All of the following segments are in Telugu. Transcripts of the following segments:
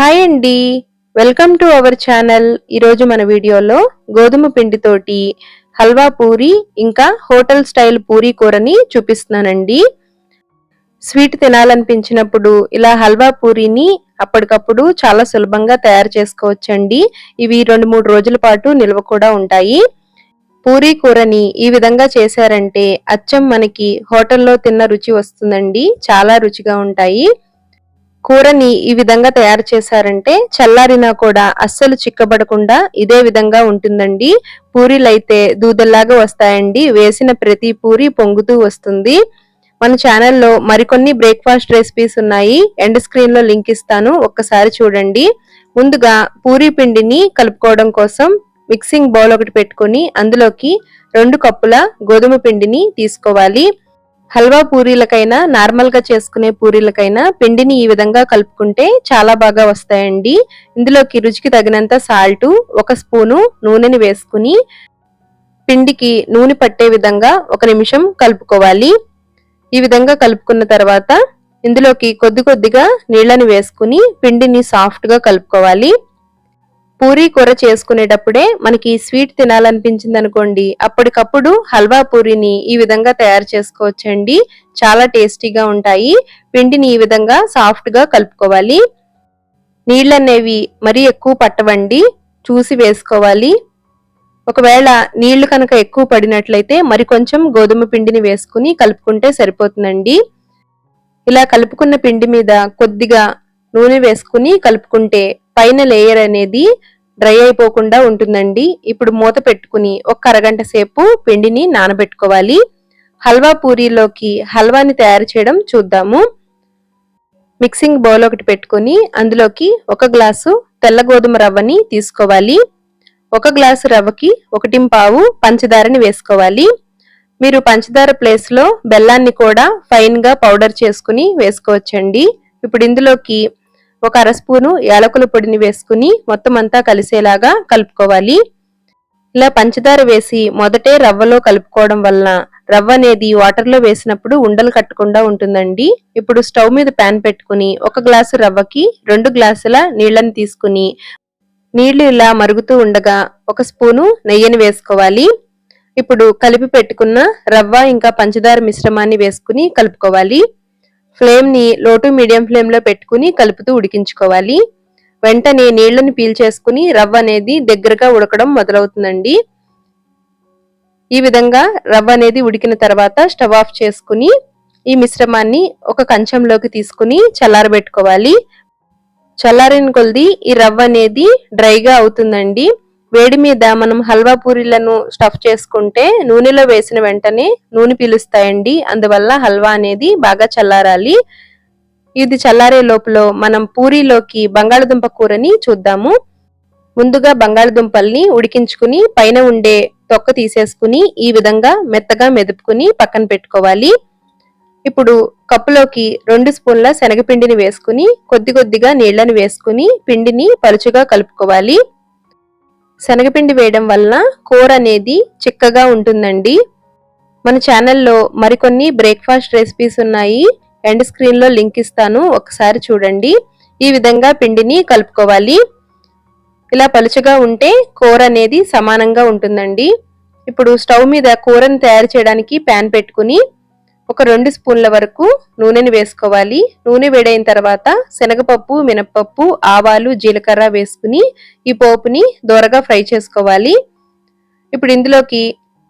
హాయ్ అండి. Welcome to our channel. ఈరోజు మన వీడియోలో గోధుమ పిండితోటి హల్వా పూరి ఇంకా హోటల్ స్టైల్ పూరి కూరని చూపిస్తున్నానండి. స్వీట్ తినాలనిపించినప్పుడు ఇలా హల్వా పూరిని అప్పటికప్పుడు చాలా సులభంగా తయారు చేసుకోవచ్చండి. ఇవి రెండు మూడు రోజుల పాటు నిల్వ కూడా ఉంటాయి. పూరీ కూరని ఈ విధంగా చేశారంటే అచ్చం మనకి హోటల్లో తిన్న రుచి వస్తుందండి. చాలా రుచిగా ఉంటాయి. కూరని ఈ విధంగా తయారు చేశారంటే చల్లారినా కూడా అస్సలు చిక్కబడకుండా ఇదే విధంగా ఉంటుందండి. పూరీలైతే దూదల్లాగా వస్తాయండి. వేసిన ప్రతి పూరి పొంగుతూ వస్తుంది. మన ఛానల్లో మరికొన్ని బ్రేక్ఫాస్ట్ రెసిపీస్ ఉన్నాయి. ఎండ్ స్క్రీన్లో లింక్ ఇస్తాను. ఒక్కసారి చూడండి. ముందుగా పూరీ పిండిని కలుపుకోవడం కోసం మిక్సింగ్ బౌల్ ఒకటి పెట్టుకుని అందులోకి రెండు కప్పుల గోధుమ పిండిని తీసుకోవాలి. హల్వా పూరీలకైనా నార్మల్గా చేసుకునే పూరీలకైనా పిండిని ఈ విధంగా కలుపుకుంటే చాలా బాగా వస్తాయండి. ఇందులోకి రుచికి తగినంత సాల్ట్ ఒక స్పూను నూనెని వేసుకుని పిండికి నూనె పట్టే విధంగా ఒక నిమిషం కలుపుకోవాలి. ఈ విధంగా కలుపుకున్న తర్వాత ఇందులోకి కొద్ది కొద్దిగా నీళ్ళని వేసుకుని పిండిని సాఫ్ట్గా కలుపుకోవాలి. పూరీ కూర చేసుకునేటప్పుడే మనకి స్వీట్ తినాలనిపించింది అనుకోండి అప్పటికప్పుడు హల్వా పూరిని ఈ విధంగా తయారు చేసుకోవచ్చండి. చాలా టేస్టీగా ఉంటాయి. పిండిని ఈ విధంగా సాఫ్ట్గా కలుపుకోవాలి. నీళ్ళనేవి మరీ ఎక్కువ పట్టవండి. చూసి వేసుకోవాలి. ఒకవేళ నీళ్ళు కనుక ఎక్కువ పడినట్లయితే మరి కొంచెం గోధుమ పిండిని వేసుకుని కలుపుకుంటే సరిపోతుందండి. ఇలా కలుపుకున్న పిండి మీద కొద్దిగా నూనె వేసుకుని కలుపుకుంటే పైన లేయర్ అనేది డ్రై అయిపోకుండా ఉంటుందండి. ఇప్పుడు మూత పెట్టుకుని ఒక అరగంట సేపు పిండిని నానబెట్టుకోవాలి. హల్వా పూరీలోకి హల్వాని తయారు చేయడం చూద్దాము. మిక్సింగ్ బౌల్ ఒకటి పెట్టుకుని అందులోకి ఒక గ్లాసు తెల్ల గోధుమ రవ్వని తీసుకోవాలి. ఒక గ్లాసు రవ్వకి ఒకటి పావు పంచదారని వేసుకోవాలి. మీరు పంచదార ప్లేస్లో బెల్లాన్ని కూడా ఫైన్గా పౌడర్ చేసుకుని వేసుకోవచ్చండి. ఇప్పుడు ఇందులోకి ఒక అర స్పూను యాలకుల పొడిని వేసుకుని మొత్తం అంతా కలిసేలాగా కలుపుకోవాలి. ఇలా పంచదార వేసి మొదటే రవ్వలో కలుపుకోవడం వలన రవ్వ అనేది వాటర్లో వేసినప్పుడు ఉండలు కట్టకుండా ఉంటుందండి. ఇప్పుడు స్టవ్ మీద ప్యాన్ పెట్టుకుని ఒక గ్లాసు రవ్వకి రెండు గ్లాసుల నీళ్ళను తీసుకుని నీళ్ళు ఇలా మరుగుతూ ఉండగా ఒక స్పూను నెయ్యిని వేసుకోవాలి. ఇప్పుడు కలిపి పెట్టుకున్న రవ్వ ఇంకా పంచదార మిశ్రమాన్ని వేసుకుని కలుపుకోవాలి. ఫ్లేమ్ని లో టు మీడియం ఫ్లేమ్లో పెట్టుకుని కలుపుతూ ఉడికించుకోవాలి. వెంటనే నీళ్ళను పీల్చేసుకుని రవ్వ అనేది దగ్గరగా ఉడకడం మొదలవుతుందండి. ఈ విధంగా రవ్వ అనేది ఉడికిన తర్వాత స్టవ్ ఆఫ్ చేసుకుని ఈ మిశ్రమాన్ని ఒక కంచంలోకి తీసుకుని చల్లారబెట్టుకోవాలి. చల్లారిన కొలది ఈ రవ్వ అనేది డ్రైగా అవుతుందండి. వేడి మీద మనం హల్వా పూరీలను స్టఫ్ చేసుకుంటే నూనెలో వేసిన వెంటనే నూనె పీలుస్తాయండి. అందువల్ల హల్వా అనేది బాగా చల్లారాలి. ఇది చల్లారే లోపల మనం పూరీలోకి బంగాళదుంప కూరని చూద్దాము. ముందుగా బంగాళదుంపల్ని ఉడికించుకుని పైన ఉండే తొక్క తీసేసుకుని ఈ విధంగా మెత్తగా మెదుపుకుని పక్కన పెట్టుకోవాలి. ఇప్పుడు కప్పులోకి రెండు స్పూన్ల శనగపిండిని వేసుకుని కొద్ది కొద్దిగా నీళ్ళను వేసుకుని పిండిని పలుచుగా కలుపుకోవాలి. శనగపిండి వేయడం వలన కూర అనేది చిక్కగా ఉంటుందండి. మన ఛానల్లో మరికొన్ని బ్రేక్ఫాస్ట్ రెసిపీస్ ఉన్నాయి. ఎండ్ స్క్రీన్లో లింక్ ఇస్తాను. ఒకసారి చూడండి. ఈ విధంగా పిండిని కలుపుకోవాలి. ఇలా పలుచగా ఉంటే కూర అనేది సమానంగా ఉంటుందండి. ఇప్పుడు స్టవ్ మీద కూరను తయారు చేయడానికి ప్యాన్ పెట్టుకుని ఒక రెండు స్పూన్ల వరకు నూనెని వేసుకోవాలి. నూనె వేడైన తర్వాత శనగపప్పు మినప్పప్పు ఆవాలు జీలకర్ర వేసుకుని ఈ పోపుని దూరగా ఫ్రై చేసుకోవాలి. ఇప్పుడు ఇందులోకి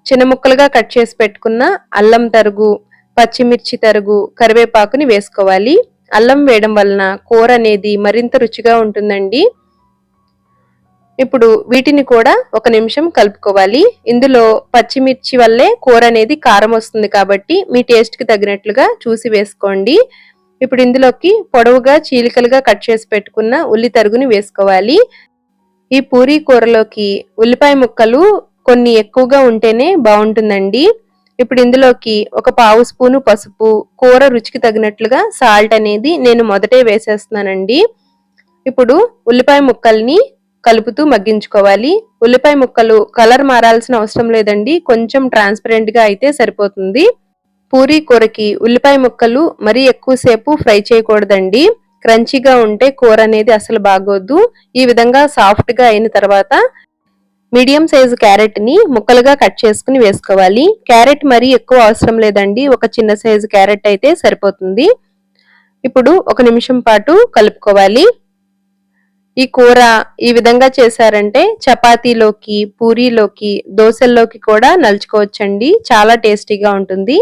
చిన్న ముక్కలుగా కట్ చేసి పెట్టుకున్న అల్లం తరుగు పచ్చిమిర్చి తరుగు కరివేపాకుని వేసుకోవాలి. అల్లం వేయడం వలన కూర అనేది మరింత రుచిగా ఉంటుందండి. ఇప్పుడు వీటిని కూడా ఒక నిమిషం కలుపుకోవాలి. ఇందులో పచ్చిమిర్చి వల్లే కూర అనేది కారం వస్తుంది కాబట్టి మీ టేస్ట్కి తగినట్లుగా చూసి వేసుకోండి. ఇప్పుడు ఇందులోకి పొడవుగా చీలికలుగా కట్ చేసి పెట్టుకున్న ఉల్లి తరుగుని వేసుకోవాలి. ఈ పూరీ కూరలోకి ఉల్లిపాయ ముక్కలు కొన్ని ఎక్కువగా ఉంటేనే బాగుంటుందండి. ఇప్పుడు ఇందులోకి ఒక పావు స్పూను పసుపు కూర రుచికి తగినట్లుగా సాల్ట్ అనేది నేను మొదటే వేసేస్తున్నానండి. ఇప్పుడు ఉల్లిపాయ ముక్కల్ని కలుపుతూ మగ్గించుకోవాలి. ఉల్లిపాయ ముక్కలు కలర్ మారాల్సిన అవసరం లేదండి. కొంచెం ట్రాన్స్పరెంట్గా అయితే సరిపోతుంది. పూరీ కూరకి ఉల్లిపాయ ముక్కలు మరీ ఎక్కువసేపు ఫ్రై చేయకూడదండి. క్రంచీగా ఉంటే కూర అనేది అసలు బాగోద్దు ఈ విధంగా సాఫ్ట్గా అయిన తర్వాత మీడియం సైజు క్యారెట్ని ముక్కలుగా కట్ చేసుకుని వేసుకోవాలి. క్యారెట్ మరీ ఎక్కువ అవసరం లేదండి. ఒక చిన్న సైజు క్యారెట్ అయితే సరిపోతుంది. ఇప్పుడు ఒక నిమిషం పాటు కలుపుకోవాలి. ఈ కూర ఈ విధంగా చేశారంటే చపాతీలోకి పూరీలోకి దోశల్లోకి కూడా నలుచుకోవచ్చండి. చాలా టేస్టీగా ఉంటుంది.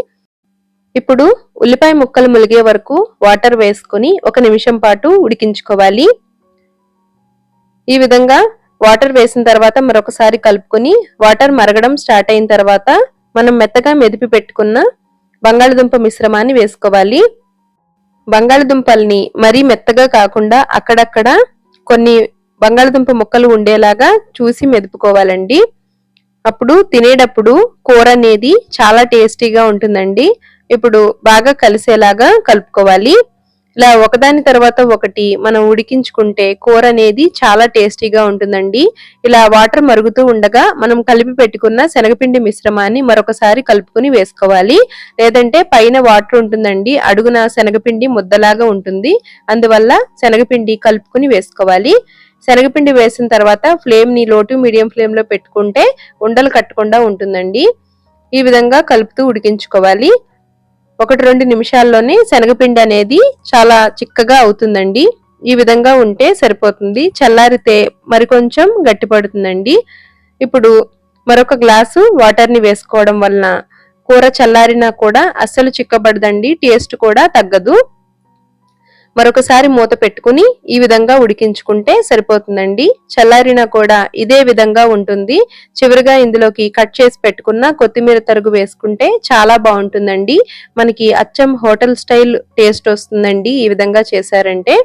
ఇప్పుడు ఉల్లిపాయ ముక్కలు ములిగే వరకు వాటర్ వేసుకొని ఒక నిమిషం పాటు ఉడికించుకోవాలి. ఈ విధంగా వాటర్ వేసిన తర్వాత మరొకసారి కలుపుకొని వాటర్ మరగడం స్టార్ట్ అయిన తర్వాత మనం మెత్తగా మెదిపి పెట్టుకున్న బంగాళదుంప మిశ్రమాన్ని వేసుకోవాలి. బంగాళదుంపల్ని మరీ మెత్తగా కాకుండా అక్కడక్కడ కొన్ని బంగాళదుంప ముక్కలు ఉండేలాగా చూసి మెదుపుకోవాలండి. అప్పుడు తినేటప్పుడు కూర అనేది చాలా టేస్టీగా ఉంటుందండి. ఇప్పుడు బాగా కలిసేలాగా కలుపుకోవాలి. ఇలా ఒకదాని తర్వాత ఒకటి మనం ఉడికించుకుంటే కూర అనేది చాలా టేస్టీగా ఉంటుందండి. ఇలా వాటర్ మరుగుతూ ఉండగా మనం కలిపి పెట్టుకున్న శనగపిండి మిశ్రమాన్ని మరొకసారి కలుపుకుని వేసుకోవాలి. లేదంటే పైన వాటర్ ఉంటుందండి అడుగున శనగపిండి ముద్దలాగా ఉంటుంది. అందువల్ల శనగపిండి కలుపుకుని వేసుకోవాలి. శనగపిండి వేసిన తర్వాత ఫ్లేమ్ని లోటు మీడియం ఫ్లేమ్లో పెట్టుకుంటే ఉండలు కట్టకుండా ఉంటుందండి. ఈ విధంగా కలుపుతూ ఉడికించుకోవాలి. ఒకటి రెండు నిమిషాల్లోనే శనగపిండి అనేది చాలా చిక్కగా అవుతుందండి. ఈ విధంగా ఉంటే సరిపోతుంది. చల్లారితే మరికొంచెం గట్టిపడుతుందండి. ఇప్పుడు మరొక గ్లాసు వాటర్ని వేసుకోవడం వలన కూర చల్లారినా కూడా అస్సలు చిక్కబడదండి. టేస్ట్ కూడా తగ్గదు. మరొకసారి మూత పెట్టుకుని ఈ విధంగా ఉడికించుకుంటే సరిపోతుందండి. చల్లారిన కూడా ఇదే విధంగా ఉంటుంది. చివరిగా ఇందులోకి కట్ చేసి పెట్టుకున్న కొత్తిమీర తరుగు వేసుకుంటే చాలా బాగుంటుందండి. మనకి అచ్చం హోటల్ స్టైల్ టేస్ట్ వస్తుందండి ఈ విధంగా చేశారంటే.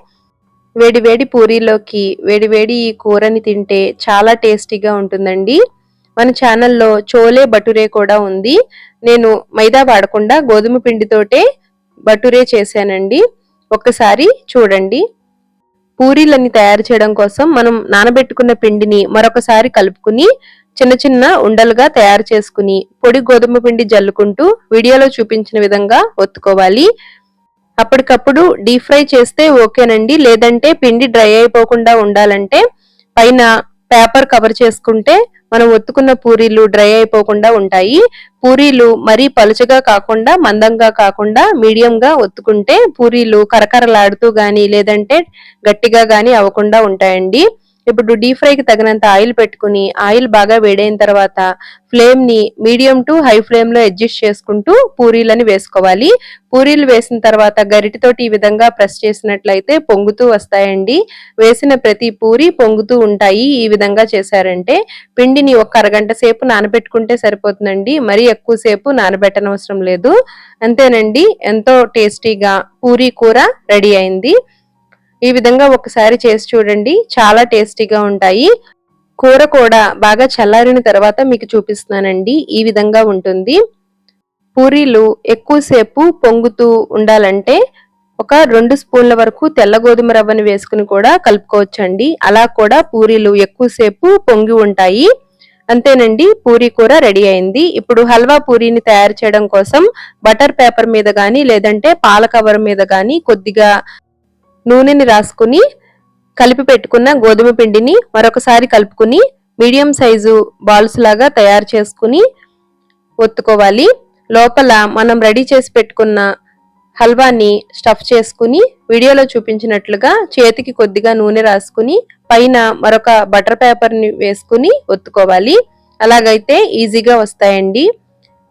వేడి వేడి పూరీలోకి వేడి వేడి ఈ కూరని తింటే చాలా టేస్టీగా ఉంటుందండి. మన ఛానల్లో చోలే బటురే కూడా ఉంది. నేను మైదా వాడకుండా గోధుమ పిండితోటే బటురే చేశానండి. ఒక్కసారి చూడండి. పూరీలన్నీ తయారు చేయడం కోసం మనం నానబెట్టుకున్న పిండిని మరొకసారి కలుపుకుని చిన్న చిన్న ఉండలుగా తయారు చేసుకుని పొడి గోధుమ పిండి జల్లుకుంటూ వీడియోలో చూపించిన విధంగా ఒత్తుకోవాలి. అప్పటికప్పుడు డీప్ ఫ్రై చేస్తే ఓకేనండి. లేదంటే పిండి డ్రై అయిపోకుండా ఉండాలంటే పైన పేపర్ కవర్ చేసుకుంటే మనం ఒత్తుకున్న పూరీలు డ్రై అయిపోకుండా ఉంటాయి. పూరీలు మరీ పలుచగా కాకుండా మందంగా కాకుండా మీడియం గా ఒత్తుకుంటే పూరీలు కరకరలాడుతూ గాని లేదంటే గట్టిగా గాని అవ్వకుండా ఉంటాయండి. ఇప్పుడు డీప్ ఫ్రైకి తగినంత ఆయిల్ పెట్టుకుని ఆయిల్ బాగా వేడైన తర్వాత ఫ్లేమ్ని మీడియం టు హై ఫ్లేమ్లో అడ్జస్ట్ చేసుకుంటూ పూరీలని వేసుకోవాలి. పూరీలు వేసిన తర్వాత గరిటితోటి ఈ విధంగా ప్రెస్ చేసినట్లయితే పొంగుతూ వస్తాయండి. వేసిన ప్రతి పూరి పొంగుతూ ఉంటాయి. ఈ విధంగా చేశారంటే పిండిని ఒక అరగంట సేపు నానబెట్టుకుంటే సరిపోతుందండి. మరీ ఎక్కువసేపు నానబెట్టనవసరం లేదు. అంతేనండి. ఎంతో టేస్టీగా పూరీ కూర రెడీ అయింది. ఈ విధంగా ఒకసారి చేసి చూడండి. చాలా టేస్టీగా ఉంటాయి. కూర కూడా బాగా చల్లారిన తర్వాత మీకు చూపిస్తున్నానండి. ఈ విధంగా ఉంటుంది. పూరీలు ఎక్కువసేపు పొంగుతూ ఉండాలంటే ఒక రెండు స్పూన్ల వరకు తెల్ల గోధుమ రవ్వని వేసుకుని కూడా కలుపుకోవచ్చండి. అలా కూడా పూరీలు ఎక్కువసేపు పొంగి ఉంటాయి. అంతేనండి పూరీ కూర రెడీ అయింది. ఇప్పుడు హల్వా పూరీని తయారు చేయడం కోసం బటర్ పేపర్ మీద కానీ లేదంటే పాల కవర్ మీద కానీ కొద్దిగా నూనెని రాసుకుని కలిపి పెట్టుకున్న గోధుమ పిండిని మరొకసారి కలుపుకుని మీడియం సైజు బాల్స్ లాగా తయారు చేసుకుని ఒత్తుకోవాలి. లోపల మనం రెడీ చేసి పెట్టుకున్న హల్వాని స్టఫ్ చేసుకుని వీడియోలో చూపించినట్లుగా చేతికి కొద్దిగా నూనె రాసుకుని పైన మరొక బటర్ పేపర్ని వేసుకుని ఒత్తుకోవాలి. అలాగైతే ఈజీగా వస్తాయండి.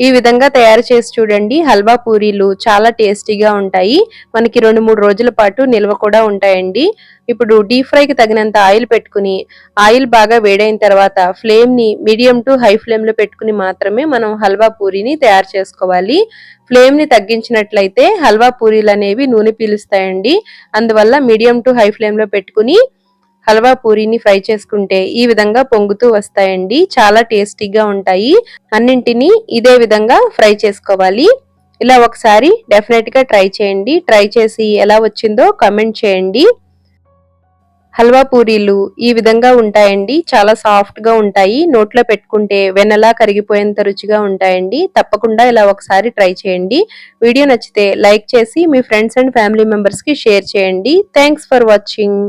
ఈ విధంగా తయారు చేసి చూడండి. హల్వా పూరీలు చాలా టేస్టీగా ఉంటాయి. మనకి రెండు మూడు రోజుల పాటు నిల్వ కూడా ఉంటాయండి. ఇప్పుడు డీప్ ఫ్రైకి తగినంత ఆయిల్ పెట్టుకుని ఆయిల్ బాగా వేడైన తర్వాత ఫ్లేమ్ని మీడియం టు హై ఫ్లేమ్లో పెట్టుకుని మాత్రమే మనం హల్వా పూరీని తయారు చేసుకోవాలి. ఫ్లేమ్ని తగ్గించినట్లయితే హల్వా పూరీలు అనేవి నూనె పీలుస్తాయండి. అందువల్ల మీడియం టు హై ఫ్లేమ్లో పెట్టుకుని హల్వా పూరీని ఫ్రై చేసుకుంటే ఈ విధంగా పొంగుతూ వస్తాయండి. చాలా టేస్టీగా ఉంటాయి. అన్నింటినీ ఇదే విధంగా ఫ్రై చేసుకోవాలి. ఇలా ఒకసారి డెఫినెట్గా ట్రై చేయండి. ట్రై చేసి ఎలా వచ్చిందో కమెంట్ చేయండి. హల్వా పూరీలు ఈ విధంగా ఉంటాయండి. చాలా సాఫ్ట్గా ఉంటాయి. నోట్లో పెట్టుకుంటే వెనలా కరిగిపోయేంత రుచిగా ఉంటాయండి. తప్పకుండా ఇలా ఒకసారి ట్రై చేయండి. వీడియో నచ్చితే లైక్ చేసి మీ ఫ్రెండ్స్ అండ్ ఫ్యామిలీ మెంబర్స్కి షేర్ చేయండి. Thanks for watching